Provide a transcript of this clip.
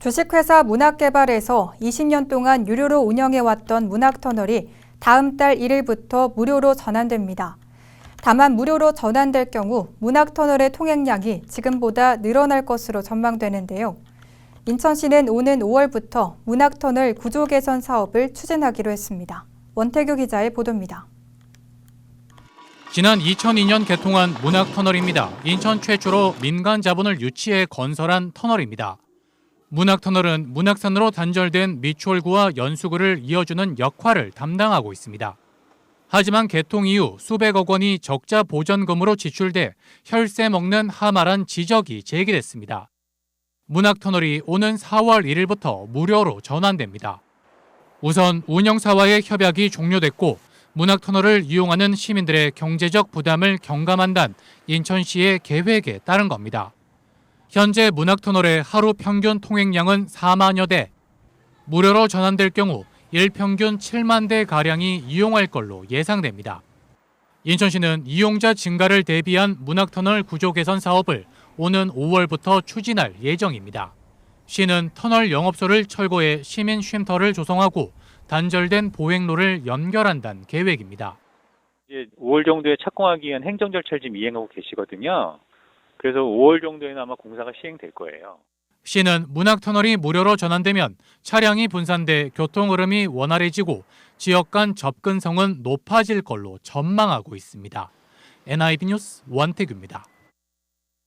주식회사 문학개발에서 20년 동안 유료로 운영해왔던 문학터널이 다음 달 1일부터 무료로 전환됩니다. 다만 무료로 전환될 경우 문학터널의 통행량이 지금보다 늘어날 것으로 전망되는데요. 인천시는 오는 5월부터 문학터널 구조 개선 사업을 추진하기로 했습니다. 원태규 기자의 보도입니다. 지난 2002년 개통한 문학터널입니다. 인천 최초로 민간 자본을 유치해 건설한 터널입니다. 문학터널은 문학산으로 단절된 미추홀구와 연수구를 이어주는 역할을 담당하고 있습니다. 하지만 개통 이후 수백억 원이 적자 보전금으로 지출돼 혈세 먹는 하마란 지적이 제기됐습니다. 문학터널이 오는 4월 1일부터 무료로 전환됩니다. 우선 운영사와의 협약이 종료됐고 문학터널을 이용하는 시민들의 경제적 부담을 경감한다는 인천시의 계획에 따른 겁니다. 현재 문학터널의 하루 평균 통행량은 4만여 대, 무료로 전환될 경우 일평균 7만 대 가량이 이용할 걸로 예상됩니다. 인천시는 이용자 증가를 대비한 문학터널 구조 개선 사업을 오는 5월부터 추진할 예정입니다. 시는 터널 영업소를 철거해 시민 쉼터를 조성하고 단절된 보행로를 연결한다는 계획입니다. 이제 5월 정도에 착공하기 위한 행정 절차를 지금 이행하고 계시거든요. 그래서 5월 정도에는 아마 공사가 시행될 거예요. 시는 문학터널이 무료로 전환되면 차량이 분산돼 교통 흐름이 원활해지고 지역 간 접근성은 높아질 걸로 전망하고 있습니다. NIB 뉴스 원태규입니다.